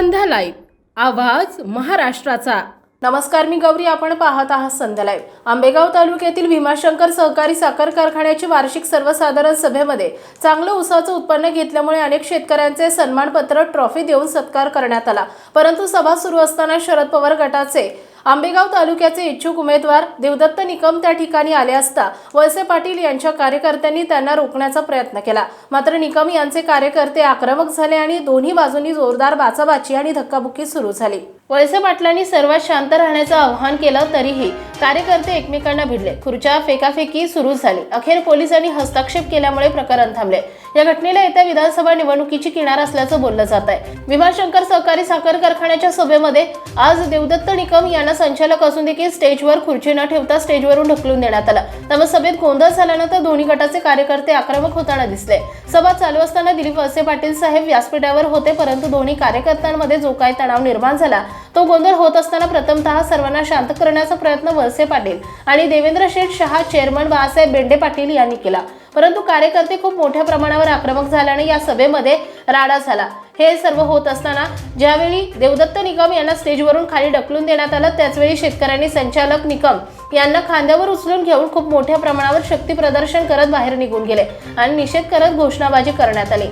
संध्या live. आवाज महाराष्ट्राचा. नमस्कार मी गौरी. आपण पाहत आहात संध्या लाईव्ह. आंबेगाव तालुक्यातील भीमाशंकर सहकारी साखर कारखान्याची वार्षिक सर्वसाधारण सभेमध्ये चांगलं ऊसाचं उत्पन्न घेतल्यामुळे अनेक शेतकऱ्यांचे सन्मानपत्र ट्रॉफी देऊन सत्कार करण्यात आला. परंतु सभा सुरू असताना शरद पवार गटाचे आंबेगाव तालुक्याचे इच्छुक उमेदवार देवदत्त निकम त्या ठिकाणी आले असता वळसे पाटील यांच्या कार्यकर्त्यांनी त्यांना रोखण्याचा प्रयत्न केला. मात्र निकम यांचे कार्यकर्ते आक्रमक झाले आणि दोन्ही बाजूंनी जोरदार बाचाबाची आणि धक्काबुक्की सुरू झाली. वळसे पाटलांनी सर्वात शांत राहण्याचं आवाहन केलं तरीही कार्यकर्ते एकमेकांना भिडले. खुर्च्या फेकाफेकी सुरू झाली. अखेर पोलिसांनी हस्तक्षेप केल्यामुळे प्रकरण थांबले. या घटनेला येत्या विधानसभा निवडणुकीची किनार असल्याचं बोललं जात आहे. भीमाशंकर सहकारी साखर कारखान्याच्या सभेमध्ये आज देवदत्त निकम यांना संचालक असून देखील स्टेजवर खुर्ची न ठेवता स्टेजवरून ढकलून देण्यात आला. त्यामुळे सभेत गोंधळ झाल्यानंतर दोन्ही गटाचे कार्यकर्ते आक्रमक होताना दिसले. सभा चालू असताना दिलीप वळसे पाटील साहेब व्यासपीठावर होते परंतु दोन्ही कार्यकर्त्यांमध्ये जो काही तणाव निर्माण झाला तो गोंधळ होत असताना प्रथमतः सर्वांना शांत करण्याचा प्रयत्न वळसे पाटील आणि देवेंद्र शेठ शहा चेअरमन बाळासाहेब बेंडे पाटील यांनी केला. परंतु कार्यकर्ते खूप मोठ्या प्रमाणावर आक्रमक झाल्याने या सभेमध्ये राडा झाला. हे सर्व होत असताना ज्यावेळी देवदत्त निकम यांना स्टेजवरून खाली ढकलून देण्यात आलं त्याचवेळी शेतकऱ्यांनी संचालक निकम यांना खांद्यावर उचलून घेऊन खूप मोठ्या प्रमाणावर शक्ती प्रदर्शन करत बाहेर निघून गेले आणि निषेध करत घोषणाबाजी करण्यात आली.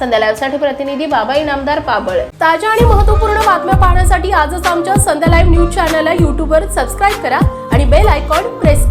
संध्या लाईव्हसाठी प्रतिनिधी बाबा इनामदार पाबळ. ताज्या आणि महत्त्वपूर्ण बातम्या पाहण्यासाठी आजच आमच्या संध्या लाईव्ह न्यूज चॅनलला युट्यूबवर सबस्क्राईब करा आणि बेल आयकॉन प्रेस करा.